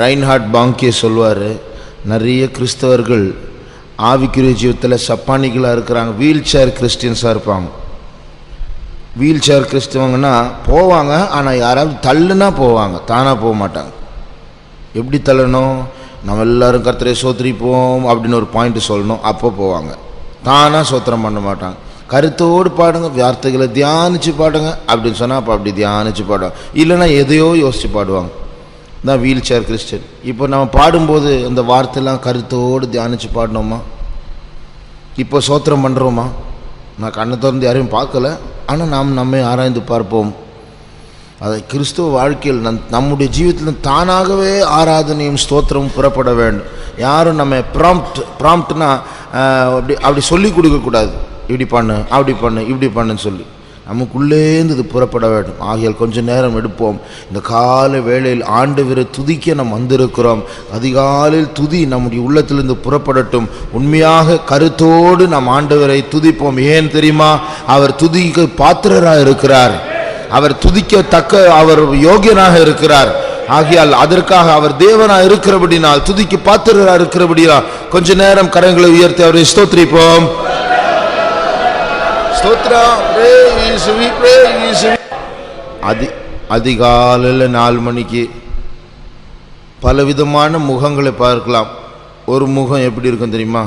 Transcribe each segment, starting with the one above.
ரைன்ஹார்ட் பாங்கே சொல்வார் நிறைய கிறிஸ்தவர்கள் ஆவிக்குரிய ஜீவத்தில் சப்பானிகளாக இருக்கிறாங்க. வீல் சேர் கிறிஸ்டியன்ஸாக இருப்பாங்க. வீல் சேர் கிறிஸ்தவங்கன்னா போவாங்க ஆனால் யாராவது தள்ளுனா போவாங்க. தானாக போக மாட்டாங்க. எப்படி தள்ளணும்? நம்ம எல்லாரும் கர்த்தரை சோத்திரிப்போம் அப்படின்னு ஒரு பாயிண்ட் சொல்லணும். அப்போ போவாங்க. தானாக சோத்திரம் பண்ண மாட்டாங்க. கருத்தோடு பாடுங்க வார்த்தைகளை தியானித்து பாடுங்க. அப்படின்னு சொன்னால் அப்போ அப்படி தியானித்து பாடுவாங்க. இல்லைன்னா எதையோ யோசித்து பாடுவாங்க. தான் வீல் சேர் கிறிஸ்டின் இப்போ நம்ம பாடும்போது அந்த வார்த்தைலாம் கருத்தோடு தியானித்து பாடினோமா இப்போ சோத்திரம் பண்ணுறோமா நான் கண்ணை திறந்து யாரையும் பார்க்கல. ஆனால் நாம் நம்மை ஆராய்ந்து பார்ப்போம். அதை கிறிஸ்துவ வாழ்க்கையில் நம் நம்முடைய ஜீவிதத்தில் தானாகவே ஆராதனையும் ஸ்தோத்திரமும் புறப்பட வேண்டும். யாரும் நம்ம ப்ராம்ப்ட் ப்ராம்ப்ட்னா அப்படி அப்படி சொல்லி கொடுக்கக்கூடாது இப்படி பண்ணு அப்படி பண்ணு இப்படி பண்ணுன்னு சொல்லி. நமக்குள்ளேந்து இது புறப்பட வேண்டும். ஆகியால் கொஞ்சம் நேரம் எடுப்போம். இந்த கால வேளையில் ஆண்டவரை துதிக்க நாம் வந்திருக்கிறோம். அதிகாலையில் துதி நம்முடைய உள்ளத்திலிருந்து புறப்படட்டும். உண்மையாக கருத்தோடு நாம் ஆண்டவரை துதிப்போம். ஏன் தெரியுமா? அவர் துதிக்கு பாத்திரராக இருக்கிறார் அவர் துதிக்கத்தக்க அவர் யோகியனாக இருக்கிறார். ஆகையால் அதற்காக அவர் தேவனாக இருக்கிறபடினால் துதிக்கு பாத்திரராக இருக்கிறபடியா கொஞ்ச நேரம் கரங்களை உயர்த்தி அவரை ஸ்தோத்ரிப்போம் அதி அதிகாலையில் நாலு மணிக்கு பலவிதமான முகங்களை பார்க்கலாம். ஒரு முகம் எப்படி இருக்கும் தெரியுமா?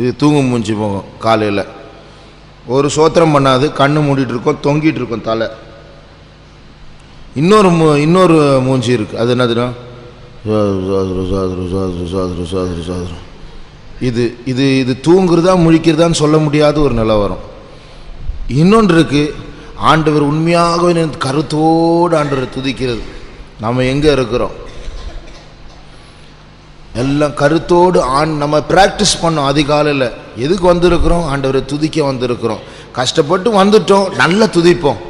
இது தூங்கும் மூஞ்சி முகம் காலையில். ஒரு சோத்திரம் பண்ணாது கண்ணு மூடிட்டு இருக்கோம் தொங்கிட்டு இருக்கும் தலை. இன்னொரு மூ இன்னொரு மூஞ்சி இருக்குது அது என்னதுன்னா சாதுரு சாதுரு சாதுரு சாதுரு சாதுரு சாதுரு இது இது இது தூங்குறதா முழிக்கிறதான்னு சொல்ல முடியாத ஒரு நிலவரம் இன்னொன்று இருக்குது ஆண்டவர் உண்மையாகவே கருத்தோடு ஆண்டவர் துதிக்கிறது. நம்ம எங்கே இருக்கிறோம்? எல்லாம் கருத்தோடு ஆண் நம்ம ப்ராக்டிஸ் பண்ணோம் அதிகாலையில். எதுக்கு வந்திருக்கிறோம்? ஆண்டவரை துதிக்க வந்திருக்கிறோம். கஷ்டப்பட்டு வந்துட்டோம் நல்லா துதிப்போம்.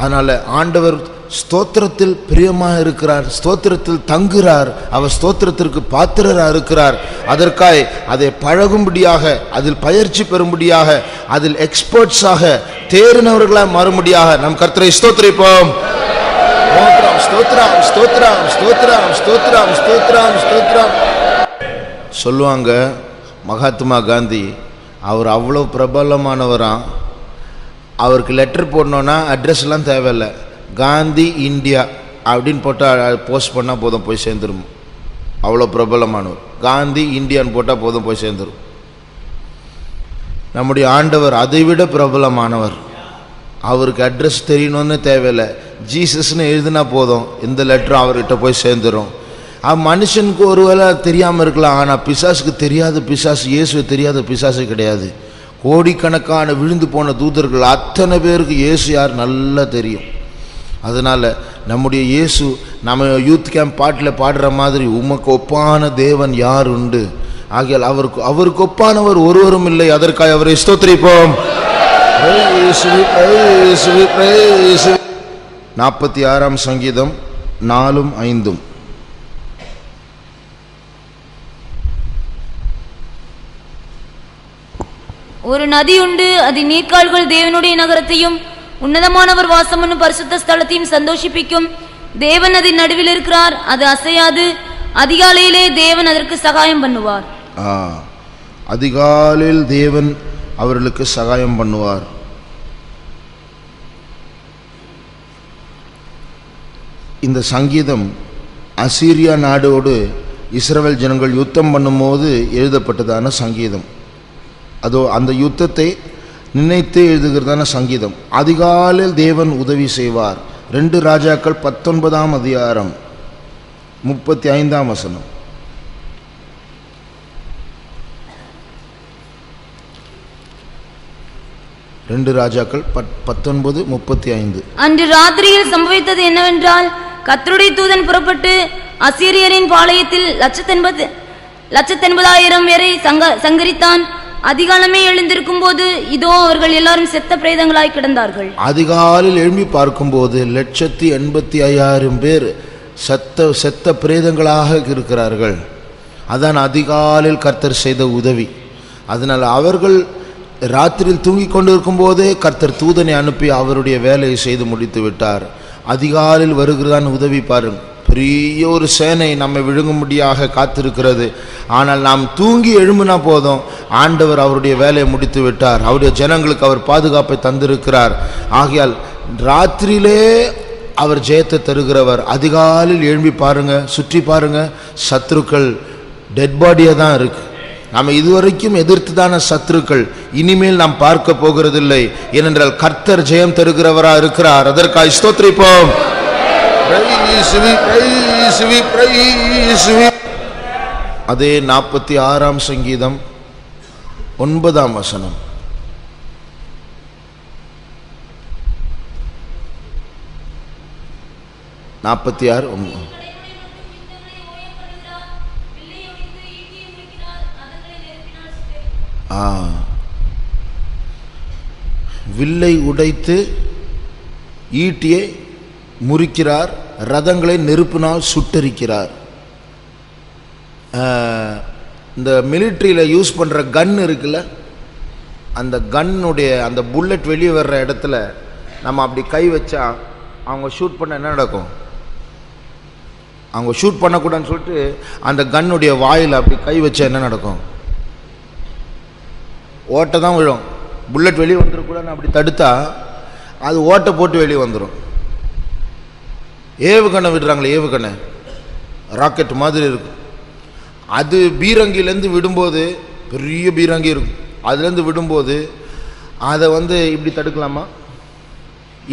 அதனால் ஆண்டவர் ஸ்தோத்திரத்தில் பிரியமாக இருக்கிறார் ஸ்தோத்திரத்தில் தங்குகிறார் அவர் ஸ்தோத்திரத்திற்கு பாத்திரராக இருக்கிறார். அதற்காய் அதை பழகும்படியாக அதில் பயிற்சி பெறும்படியாக அதில் எக்ஸ்பர்ட்ஸாக தேறினவர்களாக மாறும்படியாக நம் கர்த்தரை ஸ்தோத்திரிப்போம். ஸ்தோத்ராம் ஸ்தோத்ராம் ஸ்தோத்ராம் ஸ்தோத்ராம் ஸ்தோத்ராம் ஸ்தோத்ராம் சொல்லுவாங்க மகாத்மா காந்தி அவர் அவ்வளோ பிரபலமானவராம். அவருக்கு லெட்டர் போடணுன்னா அட்ரஸ்லாம் தேவையில்லை. காந்தி இந்தியா அப்படின்னு போட்டால் போஸ்ட் பண்ணால் போதும் போய் சேர்ந்துரும். அவ்வளோ பிரபலமானவர். காந்தி இந்தியான்னு போட்டால் போதும் போய் சேர்ந்துரும். நம்முடைய ஆண்டவர் அதைவிட பிரபலமானவர். அவருக்கு அட்ரஸ் தெரியணும்னு தேவையில்லை. ஜீசஸ்னு எழுதினா போதும். இந்த லெட்டரும் அவர்கிட்ட போய் சேர்ந்துடும் மனுஷனுக்கு ஒருவேளை தெரியாமல் இருக்கலாம். ஆனால் பிசாசுக்கு தெரியாத பிசாசு இயேசு தெரியாத பிசாசு கிடையாது. கோடிக்கணக்கான விழுந்து போன தூதர்கள் அத்தனை பேருக்கு இயேசு யார் நல்லா தெரியும். அதனால் நம்முடைய இயேசு நம்ம யூத் கேம்ப் பாட்டில் பாடுற மாதிரி உமக்கு ஒப்பான தேவன் யார் உண்டு? ஆகையால் அவருக்கு அவருக்கு ஒப்பானவர் ஒருவரும் இல்லை. அதற்காக அவரை ஸ்தோத்திரிப்போம். நாற்பத்தி ஆறாம் சங்கீதம் நாலும் ஐந்தும். ஒரு நதி உண்டு அது நீர்க்கால்கள் தேவனுடைய நகரத்தையும் உன்னதமானவர் வாசம் என்னும் பரிசுத்த ஸ்தலத்தையும் சந்தோஷிப்பிக்கும். தேவன் அதன் நடுவில் இருக்கிறார் அது அசையாது. அதிகாலையிலே தேவன் அதற்கு சகாயம் பண்ணுவார். அதிகாலையில் தேவன் அவர்களுக்கு சகாயம் பண்ணுவார். இந்த சங்கீதம் அசீரியா நாடோடு இஸ்ரவேல் ஜனங்கள் யுத்தம் பண்ணும்போது எழுதப்பட்டதான சங்கீதம். அதோ அந்த யுத்தத்தை நினைத்து எழுதுகிறதான சங்கீதம். அதிகாலையில் தேவன் உதவி செய்வார். ரெண்டு ராஜாக்கள் பத்தொன்பதாம் அதிகாரம் முப்பத்தி ஐந்தாம் வசனம். ரெண்டு ராஜாக்கள் பத் பத்தொன்பது முப்பத்தி ஐந்து அன்று ராத்திரியில் சம்பவித்தது என்னவென்றால் கத்தருடைய தூதன் புறப்பட்டு அசீரியரின் பாளையத்தில் லட்சத்தென்பது லட்சத்தென்பதாயிரம் பேரை சங்க சங்கரித்தான். அதிகாலமே எழுந்திருக்கும் போது இதோ அவர்கள் எல்லாரும் செத்த பிரேதங்களாய் கிடந்தார்கள். அதிகாலில் எழும்பி பார்க்கும்போது லட்சத்தி எண்பத்தி ஐயாயிரம் பேர் செத்த செத்த பிரேதங்களாக இருக்கிறார்கள். அதான் அதிகாலில் கர்த்தர் செய்த உதவி. அதனால் அவர்கள் ராத்திரியில் தூங்கி கொண்டிருக்கும் போதே கர்த்தர் தூதனை அனுப்பி அவருடைய வேலையை செய்து முடித்து விட்டார். அதிகாலில் வருகிறதான் உதவி பாருங்க. பெரிய ஒரு சேனை நம்மை விழுங்கும்படியாக காத்திருக்கிறது. ஆனால் நாம் தூங்கி எழும்பினா போதும். ஆண்டவர் அவருடைய வேலையை முடித்து விட்டார். அவருடைய ஜனங்களுக்கு அவர் பாதுகாப்பை தந்திருக்கிறார். ஆகையால் ராத்திரியிலே அவர் ஜெயத்தை தருகிறவர். அதிகாலில் எழும்பி பாருங்க சுற்றி பாருங்க. சத்ருக்கள் டெட் பாடியாக தான் இருக்குது நாம் இதுவரைக்கும் எதிர்த்துதான சத்துருக்கள் இனிமேல் நாம் பார்க்க போகிறதில்லை. ஏனென்றால் கர்த்தர் ஜெயம் தருகிறவரா இருக்கிறார். அதற்காக we. அதே நாற்பத்தி ஆறாம் சங்கீதம் ஒன்பதாம் வசனம். நாற்பத்தி ஆறு ஆ. வில்லை உடைத்து ஈட்டியை முறிக்கிறார் ரதங்களை நெருப்பினால் சுட்டரிக்கிறார். இந்த மிலிட்ரியில் யூஸ் பண்ணுற கன் இருக்குல்ல அந்த கன்னுடைய அந்த புல்லட் வெளியே வர்ற இடத்துல நம்ம அப்படி கை வச்சா அவங்க ஷூட் பண்ண என்ன நடக்கும்? அவங்க ஷூட் பண்ணக்கூடாதுன்னு சொல்லிட்டு அந்த கன்னுடைய வாயில் அப்படி கை வச்சா என்ன நடக்கும்? ஓட்டை தான் விழும். புல்லட் வெளியே வந்துடக்கூடாதுன்னு அப்படி தடுத்தா அது ஓட்டை போட்டு வெளியே வந்துடும் ஏவுகணை விடுறாங்களே ஏவுகணை ராக்கெட் மாதிரி இருக்கும். அது பீரங்கிலேருந்து விடும்போது பெரிய பீரங்கி இருக்கும். அதுலேருந்து விடும்போது அதை வந்து இப்படி தடுக்கலாமா?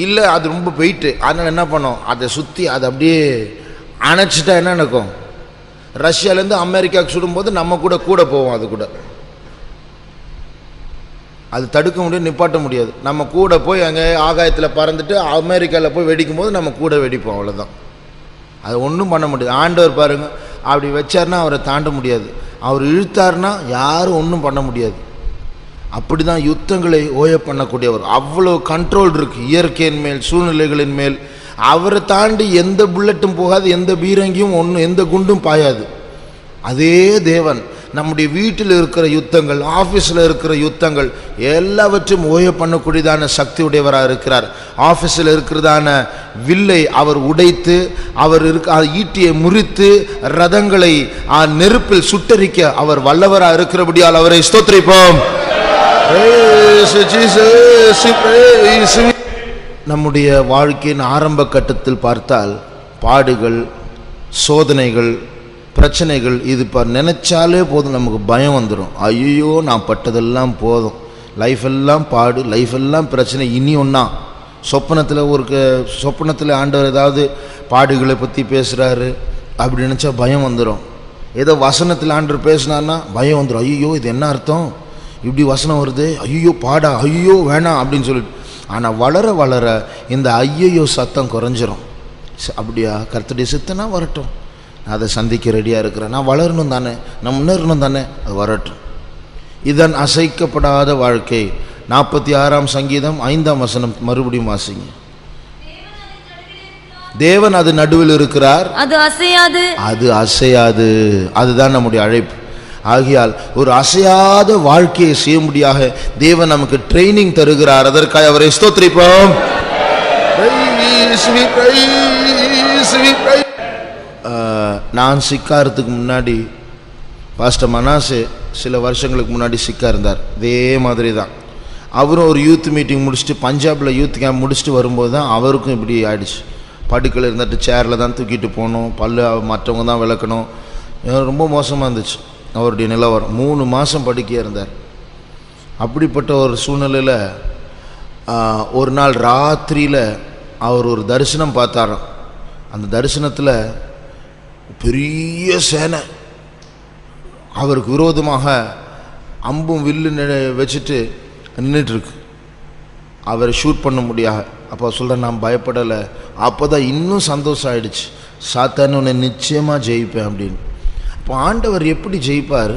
இல்லை அது ரொம்ப வெயிட்டு அதனால் என்ன பண்ணோம்? அதை சுற்றி அதை அப்படியே அணைச்சிட்டா என்ன நடக்கும்? ரஷ்யாலேருந்து அமெரிக்காவுக்கு சுடும்போது நம்ம கூட கூட போவோம் அது கூட. அது தடுக்க முடியும் நிப்பாட்ட முடியாது. நம்ம கூட போய் அங்கே ஆகாயத்தில் பறந்துட்டு அமெரிக்காவில் போய் வெடிக்கும் போது நம்ம கூட வெடிப்போம் அவ்வளோதான் அது ஒன்றும் பண்ண முடியாது. ஆண்டவர் பாருங்கள் அப்படி வச்சார்னா அவரை தாண்ட முடியாது. அவர் இழுத்தார்னா யாரும் ஒன்றும் பண்ண முடியாது. அப்படி தான் யுத்தங்களை ஓய பண்ணக்கூடியவர். அவ்வளோ கண்ட்ரோல் இருக்குது இயற்கையின் மேல் சூழ்நிலைகளின் மேல். அவரை தாண்டி எந்த புல்லட்டும் போகாது எந்த பீரங்கியும் ஒன்றும் எந்த குண்டும் பாயாது. அதே தேவன் நம்முடைய வீட்டில் இருக்கிற யுத்தங்கள் ஆஃபீஸில் இருக்கிற யுத்தங்கள் எல்லாவற்றையும் ஓய பண்ணக்கூடியதான சக்தி உடையவராக இருக்கிறார். ஆஃபீஸில் இருக்கிறதான வில்லை அவர் உடைத்து அவர் இருக்க ஈட்டியை முறித்து ரதங்களை நெருப்பில் சுட்டரிக்க அவர் வல்லவராக இருக்கிறபடியால் அவரை ஸ்தோத்திரிப்போம். நம்முடைய வாழ்க்கையின் ஆரம்ப கட்டத்தில் பார்த்தால் பாடுகள் சோதனைகள் பிரச்சனைகள் இது இப்போ நினச்சாலே போதும் நமக்கு பயம் வந்துடும் ஐயோ நான் பட்டதெல்லாம் போதும். லைஃப் எல்லாம் பாடு லைஃப் எல்லாம் பிரச்சனை இனி ஒன்றா சொப்பனத்தில் ஒரு க- சொப்பனத்தில் ஆண்டவர் ஏதாவது பாடுகளை பற்றி பேசுகிறாரு அப்படி நினச்சா பயம் வந்துடும் ஏதோ வசனத்தில் ஆண்டவர் பேசினார்னா பயம் வந்துடும் ஐயோ இது என்ன அர்த்தம்? இப்படி வசனம் வருது. ஐயோ பாடா ஐயோ வேணாம் அப்படின்னு சொல்லிட்டு. ஆனால் வளர வளர இந்த ஐயையோ சத்தம் குறைஞ்சிரும். அப்படியா? கர்த்தருடைய சித்தனா வரட்டும். நான் அதை சந்திக்க ரெடியாக இருக்கிறேன். நான் வளரணும் தானே. நான் முன்னேறணும் தானே. அது வரட்டும். இதன் அசைக்கப்படாத வாழ்க்கை. நாற்பத்தி ஆறாம் சங்கீதம் ஐந்தாம் வசனம். மறுபடியும் வாசிங்க. தேவன் அது நடுவில் இருக்கிறார். அது அசையாது. அது அசையாது. அதுதான் நம்முடைய அழைப்பு. ஆகையால் ஒரு அசையாத வாழ்க்கையை செய்யும்படியாக தேவன் நமக்கு ட்ரைனிங் தருகிறார். அதற்காக அவரை ஸ்தோத்திரிப்போம். நான் சிக்காரத்துக்கு முன்னாடி பாஸ்டர் மனாசு சில வருஷங்களுக்கு முன்னாடி சிக்கா இருந்தார். இதே மாதிரி தான் அவரும் ஒரு யூத் மீட்டிங் முடிச்சுட்டு பஞ்சாபில் யூத் கேம்ப் முடிச்சுட்டு வரும்போது தான் அவருக்கும் இப்படி ஆயிடுச்சு. படுக்கையில் இருந்துட்டு சேரில் தான் தூக்கிட்டு போகணும் பல்லு மற்றவங்க தான் விளக்கணும். ரொம்ப மோசமாக இருந்துச்சு. அவருடைய நிலவரம். மூணு மாதம் படுக்கையாக இருந்தார். அப்படிப்பட்ட ஒரு சூழ்நிலையில் ஒரு நாள் ராத்திரியில் அவர் ஒரு தரிசனம் பார்த்தாராம். அந்த தரிசனத்தில் பெரிய சேனை. அவருக்கு விரோதமாக அம்பும் வில்லு வச்சுட்டு நின்றுட்டுருக்கு அவரை ஷூட் பண்ண முடியாது. அப்போ சொல்கிறேன் நான் பயப்படலை. அப்போ தான் இன்னும் சந்தோஷம் ஆகிடுச்சு சாத்தான்னு உன்னை நிச்சயமாக ஜெயிப்பேன் அப்படின்னு. அப்போ ஆண்டவர் எப்படி ஜெயிப்பார்?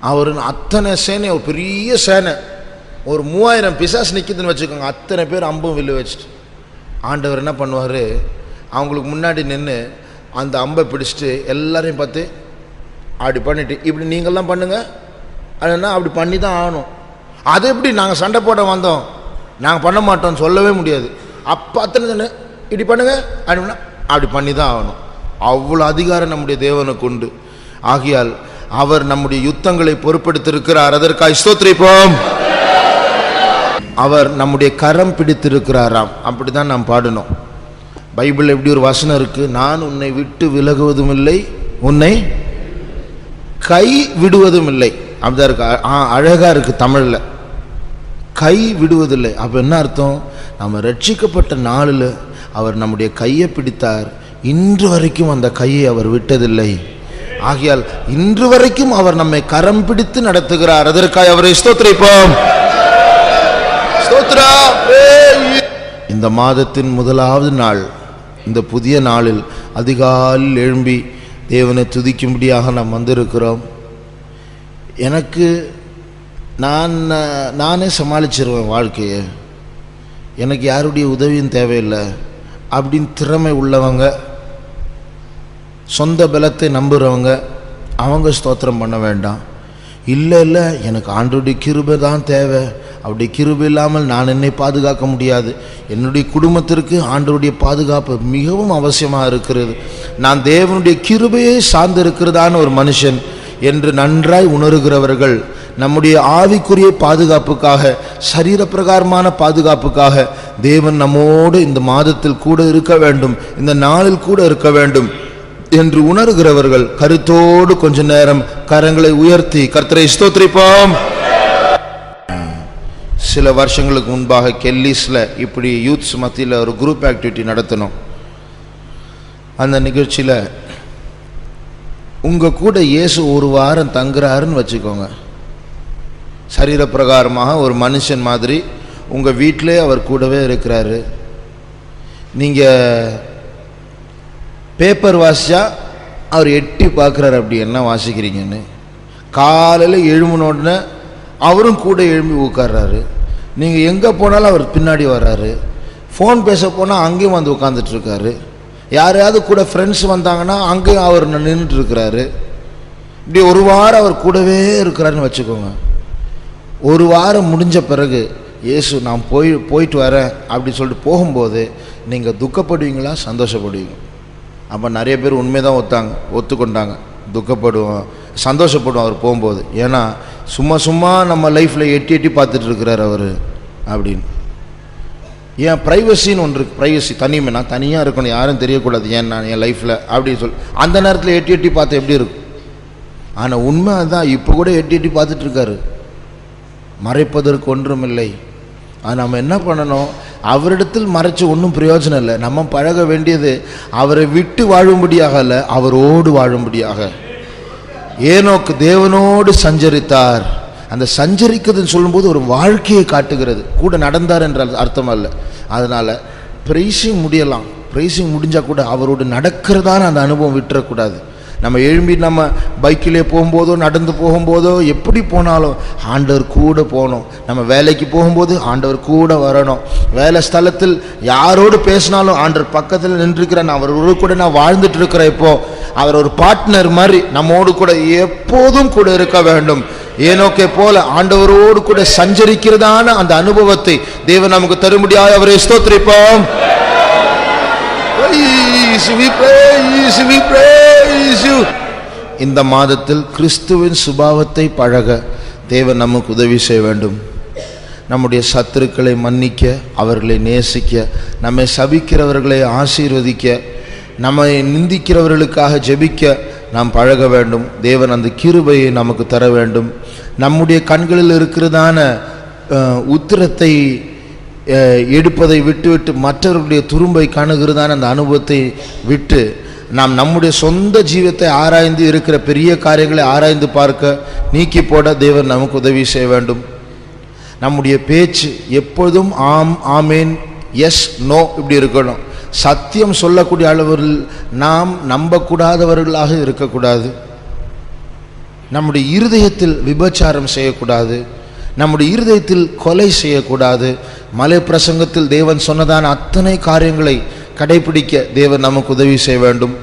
அவர் அத்தனை சேனை ஒரு பெரிய சேனை. ஒரு மூவாயிரம் பிசாஸ் நிற்கிதுன்னு வச்சுக்கோங்க. அத்தனை பேர் அம்பும் வில்லு வச்சுட்டு. ஆண்டவர் என்ன பண்ணுவார்? அவங்களுக்கு முன்னாடி நின்று அந்த அம்பை பிடிச்சிட்டு எல்லாரையும் பார்த்து அப்படி பண்ணிவிட்டு இப்படி நீங்கள்லாம் பண்ணுங்கள் அதுனா அப்படி பண்ணி தான் ஆகணும். அது எப்படி நாங்கள் சண்டை போட வந்தோம்? நாங்கள் பண்ண மாட்டோம் சொல்லவே முடியாது. அப்போ அத்தனை தானே இப்படி பண்ணுங்கள் அப்படின்னா அப்படி பண்ணி தான் ஆகணும். அவ்வளோ அதிகாரம் நம்முடைய தேவனுக்கு உண்டு. ஆகையால் அவர் நம்முடைய யுத்தங்களை பொறுப்படுத்திருக்கிறார் அதற்காக ஸ்தோத்திரிப்போம். அவர் நம்முடைய கரம் பிடித்திருக்கிறாராம். அப்படி தான் நாம் பாடணும். பைபிள் எப்படி ஒரு வசனம் இருக்கு? நான் உன்னை விட்டு விலகுவதும் இல்லை உன்னை கை விடுவதும் இல்லை. அப்படிதான் இருக்கு. அ- அழகா இருக்கு தமிழ்ல. கை விடுவதில்லை. அப்ப என்ன அர்த்தம்? நம்ம ரட்சிக்கப்பட்ட நாளில் அவர் நம்முடைய கையை பிடித்தார். இன்று வரைக்கும் அந்த கையை அவர் விட்டதில்லை. ஆகையால் இன்று வரைக்கும் அவர் நம்மை கரம் பிடித்து நடத்துகிறார். அதற்காக அவரை ஸ்தோத்திரிப்போம். ஸ்தோத்ரா. இந்த மாதத்தின் முதலாவது நாள். இந்த புதிய நாளில் அதிகாலில் எழும்பி தேவனை துதிக்கும்படியாக நாம் வந்திருக்கிறோம். எனக்கு நான் நானே சமாளிச்சிருவேன் வாழ்க்கையை. எனக்கு யாருடைய உதவியும் தேவையில்லை. அப்படின்னு திறமை உள்ளவங்க சொந்த பலத்தை நம்புகிறவங்க அவங்க ஸ்தோத்திரம் பண்ண வேண்டாம். இல்லை இல்லை எனக்கு ஆண்டோடைய கிருபை தான் தேவை. அப்படி கிருபை இல்லாமல் நான் என்னை பாதுகாக்க முடியாது. என்னுடைய குடும்பத்திற்கு ஆண்டருடைய பாதுகாப்பு மிகவும் அவசியமாக இருக்கிறது. நான் தேவனுடைய கிருபையை சார்ந்திருக்கிறதான ஒரு மனுஷன் என்று நன்றாய் உணர்கிறவர்கள் நம்முடைய ஆவிக்குரிய பாதுகாப்புக்காக சரீரப்பிரகாரமான பாதுகாப்புக்காக தேவன் நம்மோடு இந்த மாதத்தில் கூட இருக்க வேண்டும் இந்த நாளில் கூட இருக்க வேண்டும் என்று உணர்கிறவர்கள் கருத்தோடு கொஞ்ச நேரம் கரங்களை உயர்த்தி கர்த்தரை ஸ்தோத்திரிப்போம். சில வருஷங்களுக்கு முன்பாக கெல்லிஸில் இப்படி யூத்ஸ் மத்தியில் ஒரு குரூப் ஆக்டிவிட்டி நடத்தினோம் அந்த நிகழ்ச்சியில் உங்கள் கூட இயேசு ஒரு வாரம் தங்குறாருன்னு வச்சுக்கோங்க. சரீரப்பிரகாரமாக ஒரு மனுஷன் மாதிரி உங்கள் வீட்டிலே அவர் கூடவே இருக்கிறாரு. நீங்கள் பேப்பர் வாசிச்சா அவர் எட்டி பார்க்குறாரு அப்படி என்ன வாசிக்கிறீங்கன்னு? காலையில் எழுமணோடனே உடனே அவரும் கூட எழும்பி உட்கார்றாரு. நீங்கள் எங்கே போனாலும் அவர் பின்னாடி வர்றாரு. ஃபோன் பேச போனால் அங்கேயும் வந்து உட்காந்துட்ருக்காரு யாரையாவது கூட ஃப்ரெண்ட்ஸ் வந்தாங்கன்னா அங்கேயும் அவர் நின்றுட்டுருக்கிறாரு இப்படி ஒரு வாரம் அவர் கூடவே இருக்கிறாருன்னு வச்சுக்கோங்க. ஒரு வாரம் முடிஞ்ச பிறகு இயேசு நான் போய் போயிட்டு வரேன் அப்படி சொல்லிட்டு போகும்போது நீங்கள் துக்கப்படுவீங்களா? சந்தோஷப்படுவீங்க. அப்போ நிறைய பேர் உண்மை தான் ஒத்தாங்க ஒத்துக்கொண்டாங்க. துக்கப்படுவோம். சந்தோஷப்படும் அவர் போகும்போது. ஏன்னா சும்மா சும்மா நம்ம லைஃப்பில் எட்டி எட்டி பார்த்துட்டு இருக்கிறார் அவர் அப்படின்னு. ஏன் ப்ரைவசின்னு ஒன்று இருக்குது ப்ரைவசி தனிமை. நான் தனியாக இருக்கணும். யாரும் தெரியக்கூடாது. ஏன் நான் என் லைஃப்பில் அப்படின்னு சொல்லி அந்த நேரத்தில் எட்டி எட்டி பார்த்து எப்படி இருக்கும்? ஆனால் உண்மை அதுதான். இப்போ கூட எட்டி எட்டி பார்த்துட்ருக்காரு. மறைப்பதற்கு ஒன்றும் இல்லை. அது நம்ம என்ன பண்ணணும்? அவரிடத்தில் மறைச்சு ஒன்றும் பிரயோஜனம் இல்லை. நம்ம பழக வேண்டியது அவரை விட்டு வாழும்படியாக இல்லை அவரோடு வாழும்படியாக. ஏனோக்கு தேவனோடு சஞ்சரித்தார். அந்த சஞ்சரிக்கிறதுன்னு சொல்லும்போது ஒரு வாழ்க்கையை காட்டுகிறது. கூட நடந்தார் என்ற அர்த்தம் அல்ல. அதனால் பிரைஸிங் முடியலாம். ப்ரைஸிங் முடிஞ்சால் கூட அவரோடு நடக்கிறதான அந்த அனுபவம் விட்டுறக்கூடாது. நம்ம எழும்பி நம்ம பைக்கிலே போகும்போதோ நடந்து போகும்போதோ எப்படி போனாலும் ஆண்டவர் கூட போகணும். நம்ம வேலைக்கு போகும்போது ஆண்டவர் கூட வரணும். வேலை ஸ்தலத்தில் யாரோடு பேசினாலும் ஆண்டவர் பக்கத்தில் நின்றுக்கிறேன் அவரோடு கூட நான் வாழ்ந்துட்டு இருக்கிறேன் இப்போ. அவர் ஒரு பார்ட்னர் மாதிரி நம்மோடு கூட எப்போதும் கூட இருக்க வேண்டும். ஏனோக்கே போல ஆண்டவரோடு கூட சஞ்சரிக்கிறதான அந்த அனுபவத்தை தேவன் நமக்கு தரும்படியாக அவரை ஸ்தோத்திரிப்போம். இந்த மாதத்தில் கிறிஸ்துவின் சுபாவத்தை பழக தேவன் நமக்கு உதவி செய்ய வேண்டும். நம்முடைய சத்துருக்களை மன்னிக்க அவர்களை நேசிக்க நம்மை சபிக்கிறவர்களை ஆசீர்வதிக்க நம்மை நிந்திக்கிறவர்களுக்காக ஜெபிக்க நாம் பழக வேண்டும். தேவன் அந்த கிருபையை நமக்கு தர வேண்டும். நம்முடைய கண்களில் இருக்கிறதான உத்திரத்தை எடுப்பதை விட்டுவிட்டு மற்றவர்களுடைய துரும்பை காணுகிறதான அந்த அனுபவத்தை விட்டு நாம் நம்முடைய சொந்த ஜீவத்தை ஆராய்ந்து இருக்கிற பெரிய காரியங்களை ஆராய்ந்து பார்க்க நீக்கி போட தேவன் நமக்கு உதவி செய்ய வேண்டும். நம்முடைய பேச்சு எப்பொழுதும் ஆம் ஆமேன் எஸ் நோ இப்படி இருக்கணும். சத்தியம் சொல்லக்கூடிய அளவில் நாம் நம்பக்கூடாதவர்களாக இருக்கக்கூடாது. நம்முடைய இருதயத்தில் விபச்சாரம் செய்யக்கூடாது. நம்முடைய இருதயத்தில் கொலை செய்யக்கூடாது. மலை பிரசங்கத்தில் தேவன் சொன்னதான அத்தனை காரியங்களை கடைபிடிக்க தேவன் நமக்கு உதவி செய்ய வேண்டும்.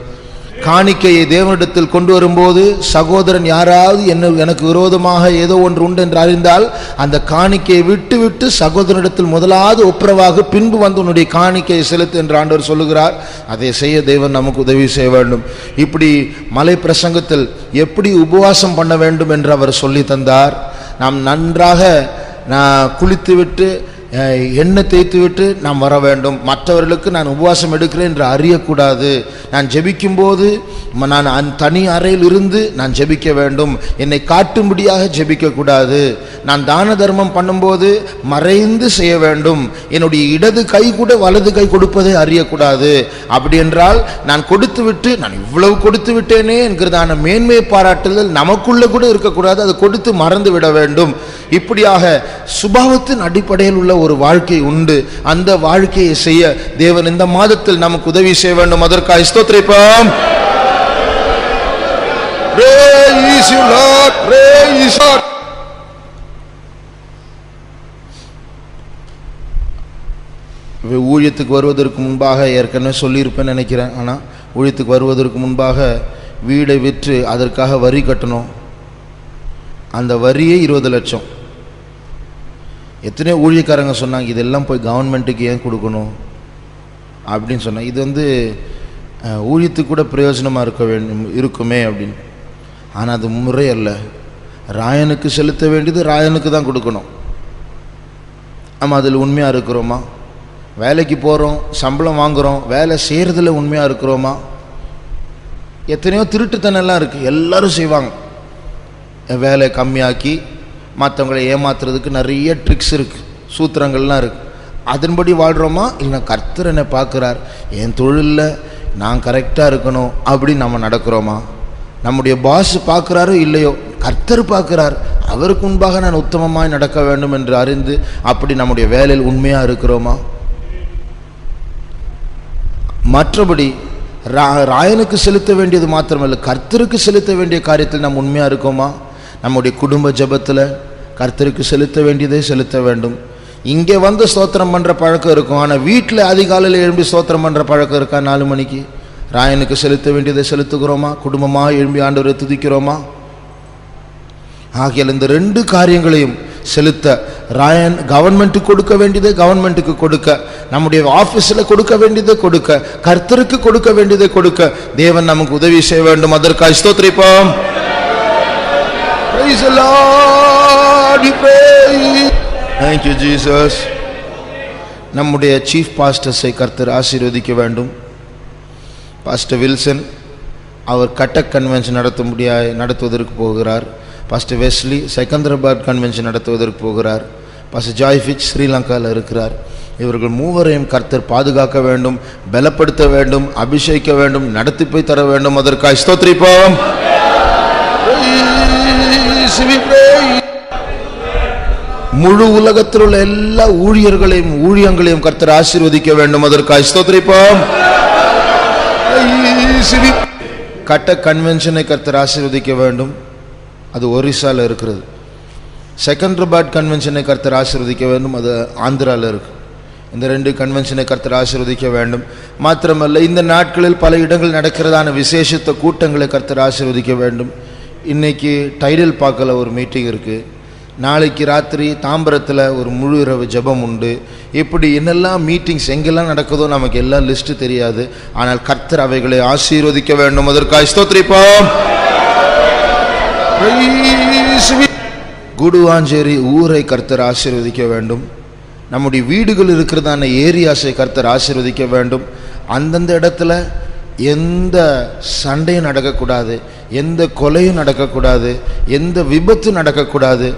காணிக்கையை தேவனிடத்தில் கொண்டு வரும்போது சகோதரன் யாராவது என்ன எனக்கு விரோதமாக ஏதோ ஒன்று உண்டு என்று அறிந்தால் அந்த காணிக்கையை விட்டு விட்டு சகோதரனிடத்தில் முதலாவது ஒப்புரவாக பின்பு வந்து உன்னுடைய காணிக்கையை செலுத்து என்று ஆண்டவர் சொல்லுகிறார். அதை செய்ய தேவன் நமக்கு உதவி செய்ய வேண்டும். இப்படி மலை பிரசங்கத்தில் எப்படி உபவாசம் பண்ண வேண்டும் என்று அவர் சொல்லி தந்தார். நாம் நன்றாக நான் குளித்துவிட்டு எண்ணெய் தேய்த்துவிட்டு நாம் வர வேண்டும். மற்றவர்களுக்கு நான் உபவாசம் எடுக்கிறேன் என்று அறியக்கூடாது. நான் ஜெபிக்கும்போது நான் அந் தனி அறையில் இருந்து நான் ஜெபிக்க வேண்டும். என்னை காட்டும்படியாக ஜெபிக்கக்கூடாது. நான் தான தர்மம் பண்ணும்போது மறைந்து செய்ய வேண்டும். என்னுடைய இடது கை கூட வலது கை கொடுப்பதை அறியக்கூடாது. அப்படி என்றால் நான் கொடுத்து விட்டு நான் இவ்வளவு கொடுத்து விட்டேனே என்கிறதான மேன்மை பாராட்டுதல் நமக்குள்ளே கூட இருக்கக்கூடாது. அதை கொடுத்து மறந்து விட வேண்டும். இப்படியாக சுபாவத்தின் அடிப்படையில் உள்ள ஒரு வாழ்க்கை உண்டு. அந்த வாழ்க்கையை செய்ய தேவன் இந்த மாதத்தில் நமக்கு உதவி செய்ய வேண்டும். அதற்காக ஸ்தோத்திரிப்போம். ஊழியத்துக்கு வருவதற்கு முன்பாக ஏற்கனவே சொல்லியிருப்பேன்னு நினைக்கிறேன். ஆனால் ஊழியத்துக்கு வருவதற்கு முன்பாக வீடை விற்று அதற்காக வரி கட்டணும். அந்த வரியே இருபது லட்சம். எத்தனையோ ஊழியக்காரங்க சொன்னாங்க இதெல்லாம் போய் கவர்மெண்ட்டுக்கு ஏன் கொடுக்கணும்? அப்படின்னு சொன்னாங்க இது வந்து ஊழியத்துக்கு கூட பிரயோஜனமாக இருக்க வேண்டும் இருக்குமே அப்படின்னு. ஆனால் அது முறை அல்ல. ராயனுக்கு செலுத்த வேண்டியது ராயனுக்கு தான் கொடுக்கணும். ஆமாம் அதில் உண்மையாக இருக்கிறோமா? வேலைக்கு போகிறோம் சம்பளம் வாங்குகிறோம் வேலை செய்கிறதுல உண்மையாக இருக்கிறோமா? எத்தனையோ திருட்டுத்தனெல்லாம் இருக்குது எல்லோரும் செய்வாங்க. வேலை கம்மியாக்கி மற்றவங்களை ஏமாத்துறதுக்கு நிறைய ட்ரிக்ஸ் இருக்குது சூத்திரங்கள்லாம் இருக்குது அதன்படி வாழ்கிறோமா இல்லை கர்த்தர் என்னை பார்க்குறார். என் தொழிலில் நான் கரெக்டாக இருக்கணும் அப்படின்னு நம்ம நடக்கிறோமா? நம்முடைய பாஸ் பார்க்குறாரோ இல்லையோ? கர்த்தர் பார்க்குறார். அவருக்கு முன்பாக நான் உத்தமமாய் நடக்க வேண்டும் என்று அறிந்து அப்படி நம்முடைய வேலையில் உண்மையாக இருக்கிறோமா? மற்றபடி ரா- ராயனுக்கு செலுத்த வேண்டியது மாத்திரமல்ல. கர்த்தருக்கு செலுத்த வேண்டிய காரியத்தில் நாம் உண்மையாக இருக்கோமா? நம்முடைய குடும்ப ஜெபத்தில் கர்த்தருக்கு செலுத்த வேண்டியதை செலுத்த வேண்டும். இங்கே வந்து ஸ்தோத்திரம் பண்ணுற பழக்கம் இருக்கும். ஆனால் வீட்டில் அதிகாலையில் எழும்பி ஸ்தோத்திரம் பண்ணுற பழக்கம் இருக்கா நாலு மணிக்கு? ராயனுக்கு செலுத்த வேண்டியதை செலுத்துகிறோமா? குடும்பமாக எழும்பி ஆண்டவரை துதிக்கிறோமா? ஆகையால் இந்த ரெண்டு காரியங்களையும் செலுத்த ராயன் கவர்மெண்ட்டுக்கு கொடுக்க வேண்டியதை கவர்மெண்ட்டுக்கு கொடுக்க நம்முடைய ஆஃபீஸில் கொடுக்க வேண்டியதை கொடுக்க கர்த்தருக்கு கொடுக்க வேண்டியதை கொடுக்க தேவன் நமக்கு உதவி செய்ய வேண்டும். அதற்காக ஸ்தோத்திரிப்போம். Praise the Lord. Thank you, Jesus. நம்முடைய சீஃப் பாஸ்டர்ஸை கர்த்தர் ஆசீர்வதிக்க வேண்டும். பாஸ்டர் வில்சன் அவர் கட்டக் கன்வென்ஷன் நடத்த முடியா நடத்துவதற்கு போகிறார். பாஸ்டர் வெஸ்லி செகந்தராபாத் கன்வென்ஷன் நடத்துவதற்கு போகிறார். பாஸ்டர் ஜாய்ஃபிச் ஸ்ரீலங்காவில் இருக்கிறார். இவர்கள் மூவரையும் கர்த்தர் பாதுகாக்க வேண்டும் பலப்படுத்த வேண்டும் அபிஷேகிக்க வேண்டும் நடத்தி போய் தர வேண்டும். அதற்காக ஸ்தோத்ரிப்போம் முழு உலகத்தில் உள்ள எல்லா ஊழியர்களையும் ஊழியங்களையும் கர்த்தர் ஆசீர்வதிக்க வேண்டும். அதற்காக ஸ்தோத்திரிப்போம். கட்ட கன்வென்ஷனை கர்த்தர் ஆசீர்வதிக்க வேண்டும். அது ஒரிசால இருக்கிறது. செகண்டராபாத் கன்வென்ஷனை கர்த்தர் ஆசீர்வதிக்க வேண்டும். அது ஆந்திராவில் இருக்கு. இந்த ரெண்டு கன்வென்ஷனை கர்த்தர் ஆசீர்வதிக்க வேண்டும். மாத்திரமல்ல இந்த நாட்களில் பல இடங்கள் நடக்கிறதான விசேஷத்த கூட்டங்களை கர்த்தர் ஆசீர்வதிக்க வேண்டும். இன்னைக்கு டைடல் பார்க்கல ஒரு மீட்டிங் இருக்குது நாளைக்கு ராத்திரி தாம்பரத்தில் ஒரு முழு இரவு ஜெபம் உண்டு. இப்படி என்னெல்லாம் மீட்டிங்ஸ் எங்கெல்லாம் நடக்குதோ நமக்கு எல்லாம் லிஸ்ட்டு தெரியாது. ஆனால் கர்த்தர் அவைகளை ஆசீர்வதிக்க வேண்டும். அதற்காக ஸ்தோத்ரிப்போம் குடுவாஞ்சேரி ஊரை கர்த்தர் ஆசீர்வதிக்க வேண்டும். நம்முடைய வீடுகள் இருக்கிறதான ஏரியாஸை கர்த்தர் ஆசீர்வதிக்க வேண்டும். அந்தந்த இடத்துல எந்த சண்டையும் நடக்கக்கூடாது. எந்த கொலையும் நடக்கக்கூடாது. எந்த விபத்தும் நடக்கக்கூடாது.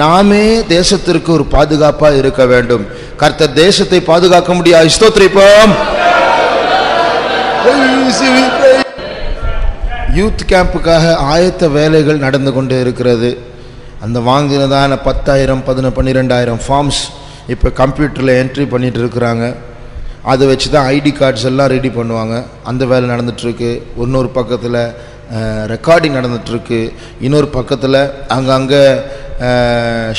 நாமே தேசத்திற்கு ஒரு பாதுகாப்பாக இருக்க வேண்டும். கர்த்த தேசத்தை பாதுகாக்க முடியாது ஸ்தோத்ரிப்போம் யூத் கேம்புக்காக ஆயத்த வேலைகள் நடந்து கொண்டு இருக்கிறது. அந்த வாங்கினதான பத்தாயிரம் பதின பன்னிரெண்டாயிரம் ஃபார்ம்ஸ் இப்போ கம்ப்யூட்டரில் என்ட்ரி பண்ணிகிட்டு இருக்கிறாங்க. அதை வச்சு தான் ஐடி கார்ட்ஸ் எல்லாம் ரெடி பண்ணுவாங்க. அந்த வேலை நடந்துகிட்ருக்கு இன்னொரு பக்கத்தில் ரெக்கார்டிங் நடந்துகிட்ருக்கு இன்னொரு பக்கத்தில் அங்கங்கே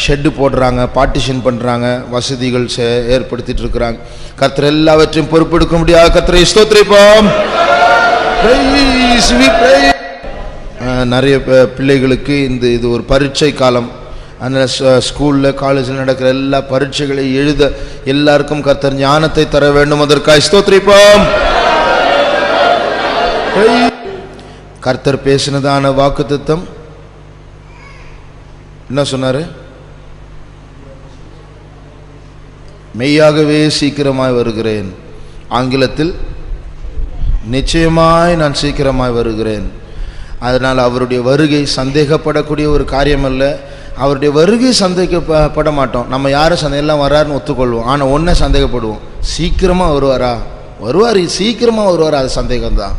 ஷெட்டு போடுறாங்க பார்ட்டிஷன் பண்ணுறாங்க வசதிகள் சே- ஏற்படுத்திட்டு இருக்கிறாங்க கர்த்தர் எல்லாவற்றையும் பொறுப்பெடுக்க முடியாது. கர்த்தரை ஸ்தோத்திரிப்போம். நிறைய பிள்ளைகளுக்கு இந்த இது ஒரு பரீட்சை காலம். அதனால் ஸ்கூலில் காலேஜில் நடக்கிற எல்லா பரீட்சைகளையும் எழுத எல்லாருக்கும் கர்த்தர் ஞானத்தை தர வேண்டும். அதற்காக ஸ்தோத்திரிப்போம். கர்த்தர் பேசினதான வாக்குத்தத்தம் என்ன சொன்னார்? மெய்யாகவே சீக்கிரமாய் வருகிறேன். ஆங்கிலத்தில் நிச்சயமாய் நான் சீக்கிரமாய் வருகிறேன். அதனால் அவருடைய வருகை சந்தேகப்படக்கூடிய ஒரு காரியம் அல்ல அவருடைய வருகை சந்தேகப்பட மாட்டோம். நம்ம யாரும் சந்தே எல்லாம் வராருன்னு ஒத்துக்கொள்வோம். ஆனால் ஒன்றை சந்தேகப்படுவோம். சீக்கிரமாக வருவாரா? வருவார் சீக்கிரமாக வருவார்? அது சந்தேகம்தான்.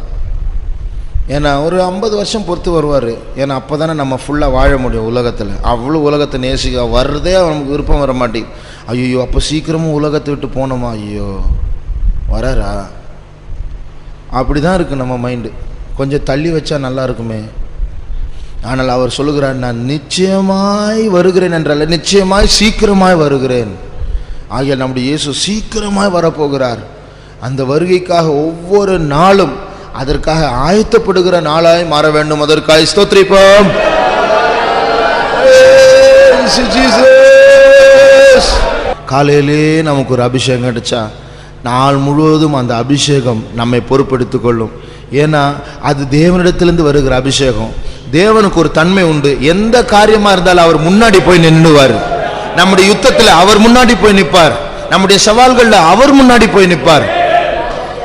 ஏன்னா ஒரு ஐம்பது வருஷம் பொறுத்து வருவார். ஏன்னா அப்போ தானே நம்ம ஃபுல்லாக வாழ முடியும் உலகத்தில். அவ்வளோ உலகத்தை நேசிக்க வர்றதே நமக்கு விருப்பம் வர மாட்டேங்குது. ஐயோ அப்போ சீக்கிரமும் உலகத்தை விட்டு போனோமா? ஐயோ வராரா? அப்படி தான் இருக்குது நம்ம மைண்டு கொஞ்சம் தள்ளி வச்சா நல்லா இருக்குமே. ஆனால் அவர் சொல்லுகிறார் நான் நிச்சயமாய் வருகிறேன் என்றால் நிச்சயமாய் சீக்கிரமாய் வருகிறேன். ஆகிய நம்முடைய இயேசு சீக்கிரமாய் வரப்போகிறார். அந்த வருகைக்காக ஒவ்வொரு நாளும் அதற்காக ஆயத்தப்படுகிற நாளாய் மாற வேண்டும். அதற்காக ஸ்தோத்ரிப்போம் காலையிலே நமக்கு ஒரு அபிஷேகம் கிடைச்சா நாள் முழுவதும் அந்த அபிஷேகம் நம்மை பொறுப்பெடுத்துக் கொள்ளும். ஏன்னா அது தேவனிடத்திலிருந்து வருகிற அபிஷேகம். தேவனுக்கு ஒரு தன்மை உண்டு. எந்த காரியமா இருந்தாலும் அவர் முன்னாடி போய் நின்றுவார் நம்முடைய யுத்தத்தில் அவர் முன்னாடி போய் நிற்பார். நம்முடைய சவால்களில் அவர் முன்னாடி போய் நிற்பார்.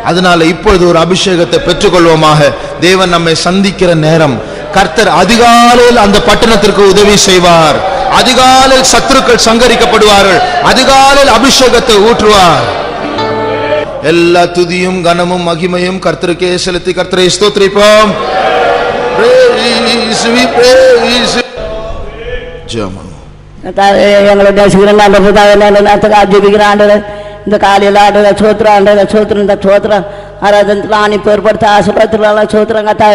அதனால இப்பொழுது ஒரு அபிஷேகத்தை பெற்றுக்கொள்வோமாக. தேவன் நம்மை சந்திக்கிற நேரம். கர்த்தர் அதிகாலையில் அந்த பட்டணத்திற்கு உதவி செய்வார். அதிகாலையில் சத்துருக்கள் சங்கரிக்கப்படுவார்கள். அதிகாலையில் அபிஷேகத்தை ஊற்றுவார். எல்லா துதியும் கனமும் மகிமையும் கர்த்தருக்கே செலுத்தி கர்த்தரை ஸ்தோத்திரிப்போம். ஜெபம் பண்ணுவோம். கர்த்தாவே, எங்களை ஆண்டு இந்த காலையில் ஆண்டவர் சோத்திரம் ஆண்டவர் சோத்திரம் இந்த சோத்திரம். ஆராதனத்தில் ஆணி பொருட்படுத்த ஆசீர்வாதத்தில் சோத்திரம் கத்தா.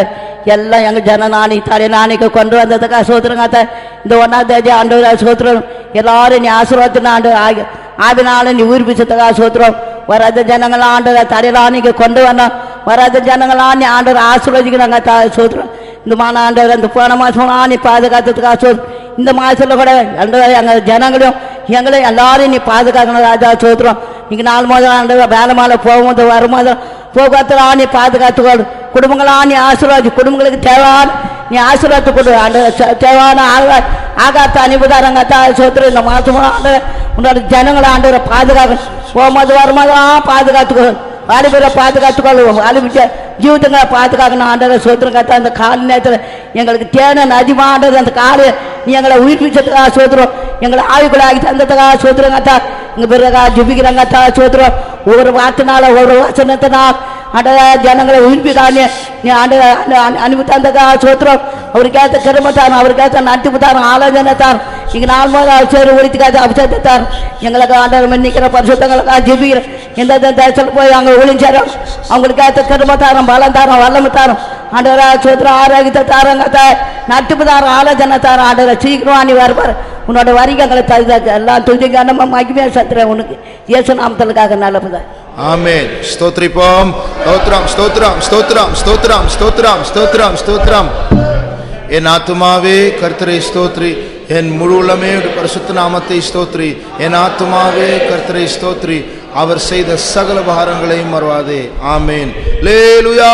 எல்லாம் எங்கள் ஜன நாணி தலை நாணிக்கு கொண்டு வந்ததுக்காக சோத்திரம் கத்தா. இந்த ஒன்றாம் தேதி ஆண்டவர் சோத்திரம். எல்லாரும் நீ ஆசீர்வாதத்தின் ஆண்டு ஆகி ஆவினால நீ உயிர்ப்பிச்சதுக்காக சோத்திரம். வராத ஜனங்கள் ஆண்டவர் தலையிலானிக்கு கொண்டு வந்தோம். வராத ஜனங்களா நீ ஆண்டவர் ஆசீர்வதிக்கிறாங்க தா சோத்திரம். இந்த மான ஆண்டவர் அந்த போன மாதம் நீ பாதுகாத்ததுக்காக சோத்திரம் இந்த மாதத்தில் கூட ஆண்டவர் எங்கள் ஜனங்களையும் எங்களை எல்லாரையும் நீ பாதுகாக்கணும் ராஜா சோத்திரம். இங்கே நாலு மாதம் ஆண்டு வேலை மேலே போகும்போது வரும்போது போக்குவரத்துல நீ பாதுகாத்துக்கொள். குடும்பங்களா நீ ஆசீர்வாதி குடும்பங்களுக்கு தேவையான நீ ஆசீர்வாதத்தை கொடு. ஆண்டு சே- தேவையான ஆக ஆகாத்த அனுபதாரங்க சோத்திரம் இந்த மாதம் ஆண்டு உன்னோட ஜனங்களை ஆண்டவரை பாதுகாக்கணும் போகும்போது வரும்போதெல்லாம் பாதுகாத்துக்கொள். வாலிபரை பாதுகாத்துக்கொள்வோம் வாலிப ஜீவிதங்களை பாதுகாக்கணும் ஆண்டதை சோத்திரம் கத்த அந்த கால நேரத்தில் எங்களுக்கு தேன நதிமாண்டது அந்த காலு நீ எங்களை உயிர்ப்பிச்சதுக்காக சோத்திரம் எங்களை ஆய்வுகளை ஆகி தந்ததுக்காக சோத்திரம் கத்தா. இங்கே பிறகா ஜிபிக்கிறாங்க கத்தா சோத்திரம். ஒவ்வொரு வார்த்தைனால ஒவ்வொரு வசனத்தினால் ஆண்ட ஜனங்களை உயிர்ப்பிதானே? நீ ஆண்டு அனுப்பி சோத்திரம். அவருக்கேற்ற கிருமத்தான் அவருக்கேற்ற நட்டிப்புத்தான் ஆலோசனைத்தான் இங்கே நாலு மாதம் அவசர உரித்துக்காத அபிஷேகத்தான் எங்களுக்கு ஆண்டவர் மன்னிக்கிற பரிசுத்தங்களுக்காக ஜெபிக்கிற எந்த தேசத்தில் போய் அங்கே ஒளிஞ்சாரம். அவங்களுக்கு ஏற்ற கிருமத்தாரம் பலம் தாரம் வல்லம தாரம் ஆண்டவரா சோத்திரம் ஆரோக்கியத்தை தாரங்க தார் நட்டுப்பு தாரம் ஆலோசனை தாரம் ஆண்டவரை சீக்கிரம் நீ வருவார். உன்னோட வரிகங்களை தகுதாக்கு எல்லாம் துதிங்க நம்ம மகிமையா சத்துறேன் உனக்கு. இயேசு நாமத்தலுக்காக நல்லதுதான் ஆமேன் ஸ்தோத்திரிப்போம் ஸ்தோத்திரம் ஸ்தோத்திரம் ஸ்தோத்திரம் ஸ்தோத்திரம் ஸ்தோத்திரம் ஸ்தோத்திரம் ஸ்தோத்திரம் என் ஆத்துமாவே கர்த்தரை ஸ்தோத்ரி என் முழு உள்ளமே பரிசுத்த நாமத்தை ஸ்தோத்ரி என் ஆத்துமாவே கர்த்தரை ஸ்தோத்ரி அவர் செய்த சகல பாரங்களையும் மறவாதே ஆமேன் லேலுயா